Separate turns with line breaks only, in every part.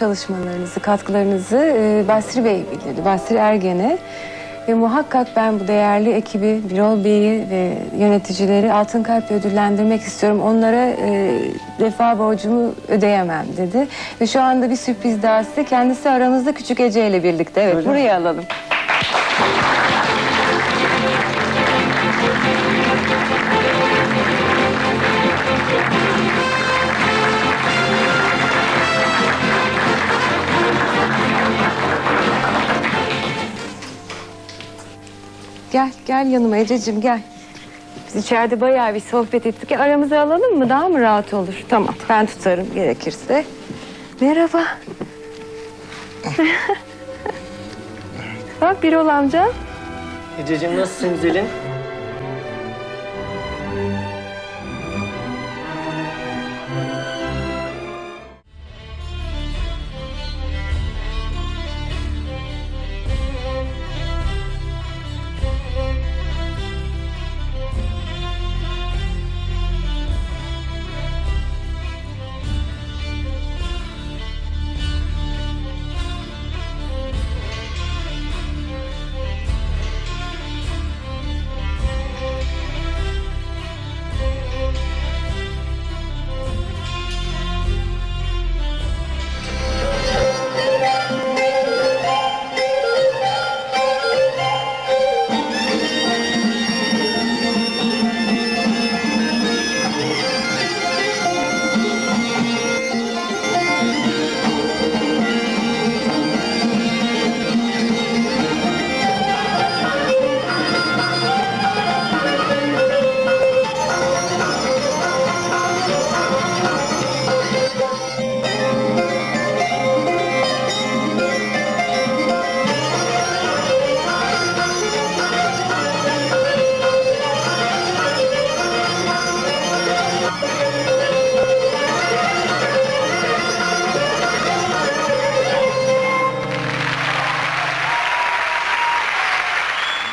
çalışmalarınızı, katkılarınızı e, Basri Bey bildirdi. Basri Ergen'e. Ve muhakkak ben bu değerli ekibi, Birol Bey'i ve yöneticileri Altın Kalp'le ödüllendirmek istiyorum. Onlara e, vefa borcumu ödeyemem dedi. Ve şu anda bir sürpriz daha size. Kendisi aramızda Küçük Ece ile birlikte. Evet, buraya alalım. Gel, gel yanıma Ececiğim gel. Biz içeride bayağı bir sohbet ettik. Aramıza alalım mı? Daha mı rahat olur? Tamam, ben tutarım gerekirse. Merhaba. Bak Birol amca.
Ececiğim nasılsın güzelim?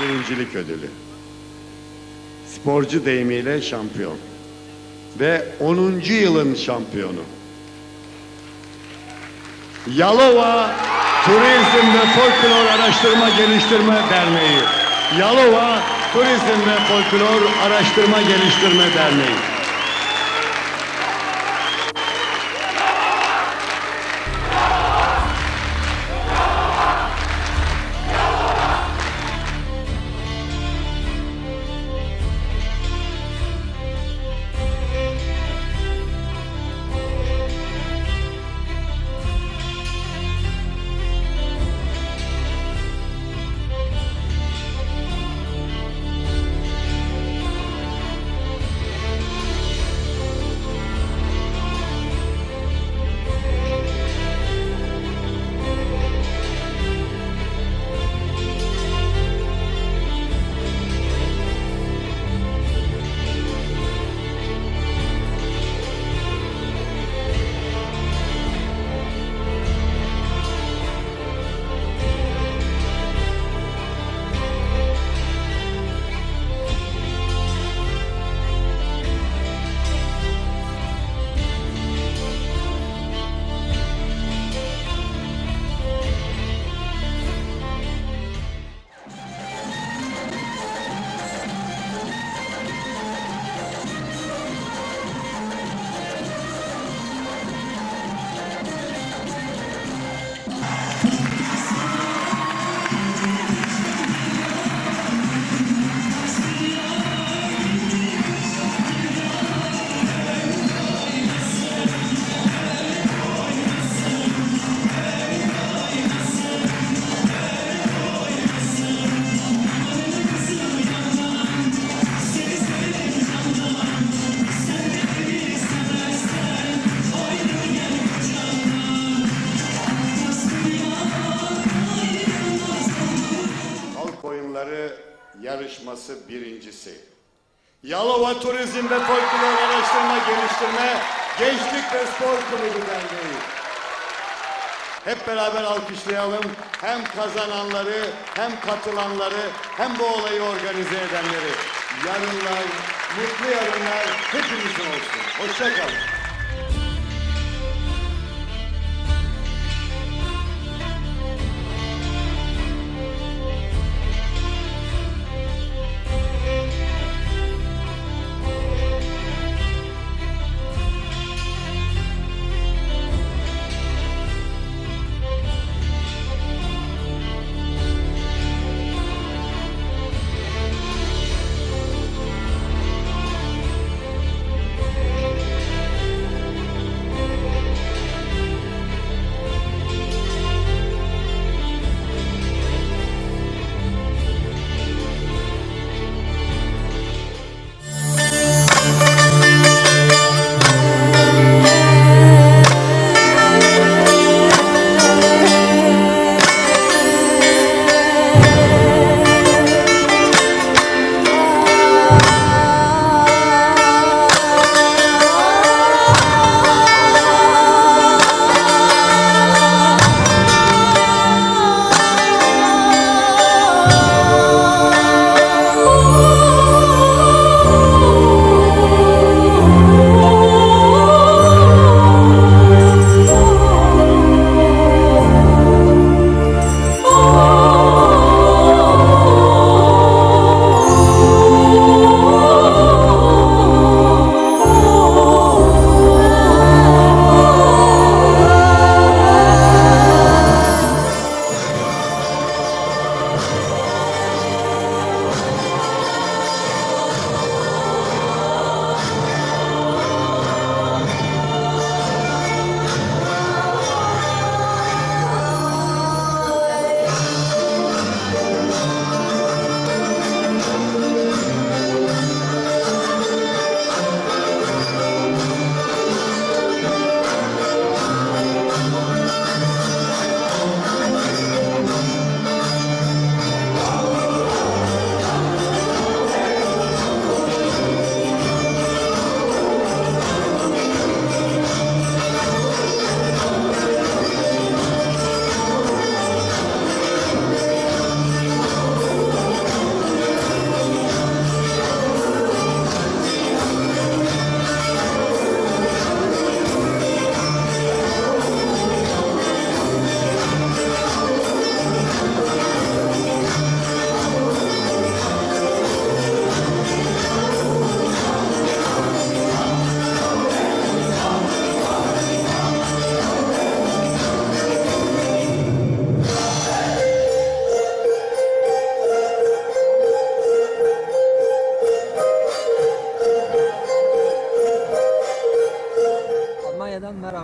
Birincilik ödülü. Sporcu deyimiyle şampiyon. Ve 10. yılın şampiyonu. Yalova Turizm ve Folklor Araştırma Geliştirme Derneği. Yalova Turizm ve Folklor Araştırma Geliştirme Derneği. Yarışması birincisi. Yalova Turizm ve Folklor Araştırma Geliştirme Gençlik ve Spor Kulübü Derneği. Hep beraber alkışlayalım. Hem kazananları, hem katılanları, hem bu olayı organize edenleri. Yarınlar, mutlu yarınlar hepimizin olsun. Hoşça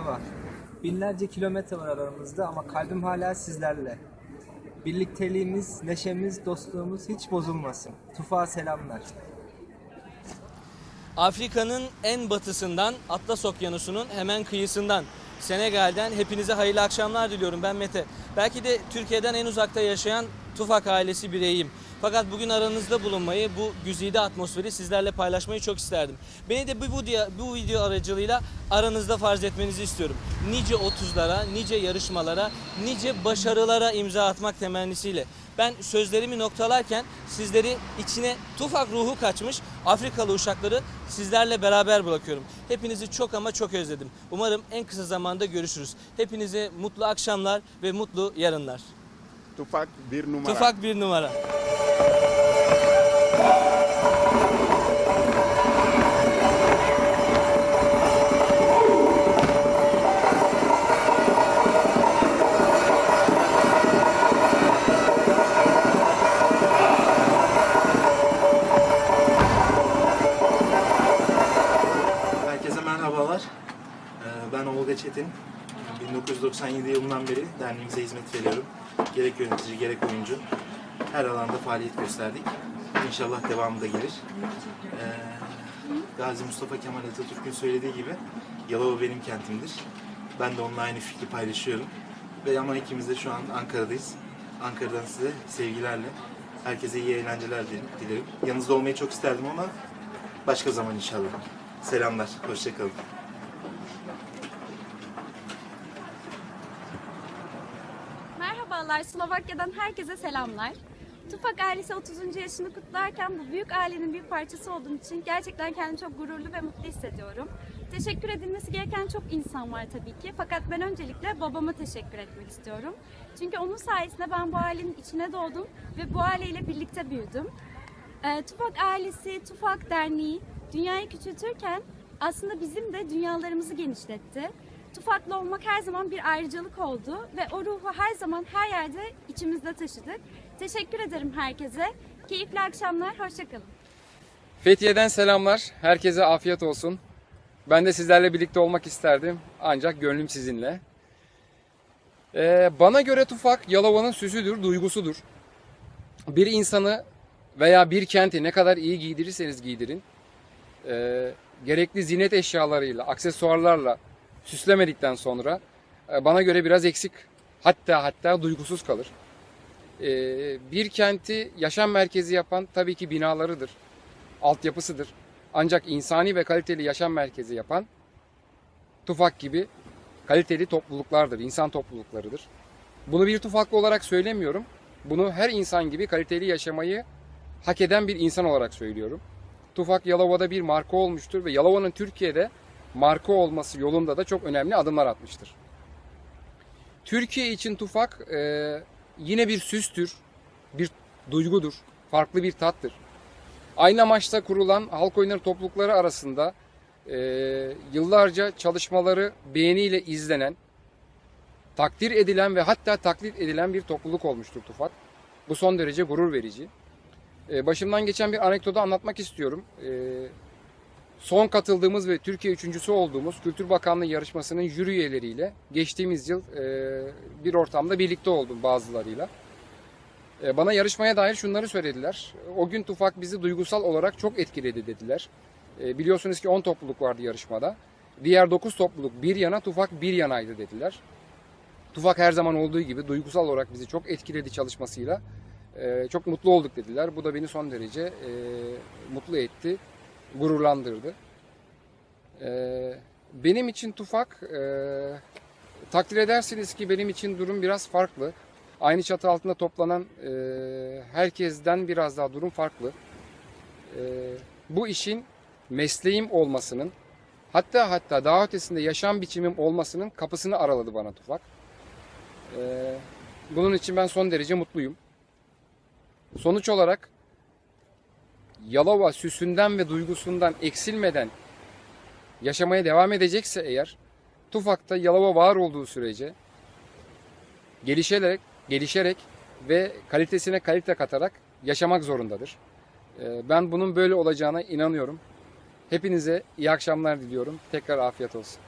merhaba. Binlerce kilometre var aramızda ama kalbim hala sizlerle. Birlikteliğimiz, neşemiz, dostluğumuz hiç bozulmasın. Tufa selamlar.
Afrika'nın en batısından, Atlas Okyanusu'nun hemen kıyısından, Senegal'den hepinize hayırlı akşamlar diliyorum. Ben Mete. Belki de Türkiye'den en uzakta yaşayan Tufak ailesi bireyiyim. Fakat bugün aranızda bulunmayı, bu güzide atmosferi sizlerle paylaşmayı çok isterdim. Beni de bu, bu, bu video aracılığıyla aranızda farz etmenizi istiyorum. Nice 30'lara, nice yarışmalara, nice başarılara imza atmak temennisiyle. Ben sözlerimi noktalarken sizleri içine tufak ruhu kaçmış Afrikalı uşakları sizlerle beraber bırakıyorum. Hepinizi çok ama çok özledim. Umarım en kısa zamanda görüşürüz. Hepinize mutlu akşamlar ve mutlu yarınlar.
Tufak bir numara.
Tufak bir numara.
Herkese merhabalar. Ee, Ben Olga Çetin. 1997 yılından beri derneğimize hizmet veriyorum. Gerek yönetici, gerek oyuncu. Her alanda faaliyet gösterdik. İnşallah devamı da gelir. Ee, Gazi Mustafa Kemal Atatürk'ün söylediği gibi Yalova benim kentimdir. Ben de onunla aynı fikri paylaşıyorum. Ve ama ikimiz de şu an Ankara'dayız. Ankara'dan size sevgilerle, herkese iyi eğlenceler dilerim. Yanınızda olmayı çok isterdim ama başka zaman inşallah. Selamlar, hoşçakalın.
Merhabalar, Slovakya'dan herkese selamlar. Tufak ailesi 30. yaşını kutlarken bu büyük ailenin bir parçası olduğum için gerçekten kendimi çok gururlu ve mutlu hissediyorum. Teşekkür edilmesi gereken çok insan var tabii ki. Fakat ben öncelikle babama teşekkür etmek istiyorum. Çünkü onun sayesinde ben bu ailenin içine doğdum ve bu aileyle birlikte büyüdüm. Ee, Tufak ailesi, Tufak Derneği dünyayı küçültürken aslında bizim de dünyalarımızı genişletti. Tufaklı olmak her zaman bir ayrıcalık oldu ve o ruhu her zaman her yerde içimizde taşıdık. Teşekkür ederim herkese. Keyifli akşamlar, hoşçakalın.
Fethiye'den selamlar. Herkese afiyet olsun. Ben de sizlerle birlikte olmak isterdim. Ancak gönlüm sizinle. Ee, bana göre Tufak Yalova'nın süsüdür, duygusudur. Bir insanı veya bir kenti ne kadar iyi giydirirseniz giydirin, e, gerekli zinet eşyalarıyla, aksesuarlarla süslemedikten sonra e, bana göre biraz eksik, hatta hatta duygusuz kalır. E, bir kenti yaşam merkezi yapan tabii ki binalarıdır altyapısıdır. Ancak insani ve kaliteli yaşam merkezi yapan Tufak gibi kaliteli topluluklardır, insan topluluklarıdır. Bunu bir tufaklı olarak söylemiyorum. Bunu her insan gibi kaliteli yaşamayı hak eden bir insan olarak söylüyorum. Tufak Yalova'da bir marka olmuştur ve Yalova'nın Türkiye'de marka olması yolunda da çok önemli adımlar atmıştır. Türkiye için Tufak e, yine bir süstür, bir duygudur, farklı bir tattır. Aynı amaçta kurulan halk oyunları toplulukları arasında e, yıllarca çalışmaları beğeniyle izlenen, takdir edilen ve hatta taklit edilen bir topluluk olmuştur Tufak. Bu son derece gurur verici. E, başımdan geçen bir anekdotu anlatmak istiyorum. E, son katıldığımız ve Türkiye üçüncüsü olduğumuz Kültür Bakanlığı yarışmasının jüri üyeleriyle geçtiğimiz yıl e, bir ortamda birlikte oldum bazılarıyla. E, Bana yarışmaya dair şunları söylediler. O gün Tufak bizi duygusal olarak çok etkiledi dediler. E, Biliyorsunuz ki 10 topluluk vardı yarışmada. Diğer 9 topluluk bir yana, Tufak bir yanaydı dediler. Tufak her zaman olduğu gibi duygusal olarak bizi çok etkiledi çalışmasıyla. Çok mutlu olduk dediler. Bu da beni son derece mutlu etti, gururlandırdı. E, Benim için Tufak, e, takdir edersiniz ki benim için durum biraz farklı. Aynı çatı altında toplanan e, herkesten biraz daha durum farklı. E, bu işin mesleğim olmasının hatta hatta daha ötesinde yaşam biçimim olmasının kapısını araladı bana Tufak. E, bunun için ben son derece mutluyum. Sonuç olarak Yalova süsünden ve duygusundan eksilmeden yaşamaya devam edecekse eğer Tufak'ta Yalova var olduğu sürece gelişerek, gelişerek ve kalitesine kalite katarak yaşamak zorundadır. Ee, Ben bunun böyle olacağına inanıyorum. Hepinize iyi akşamlar diliyorum. Tekrar afiyet olsun.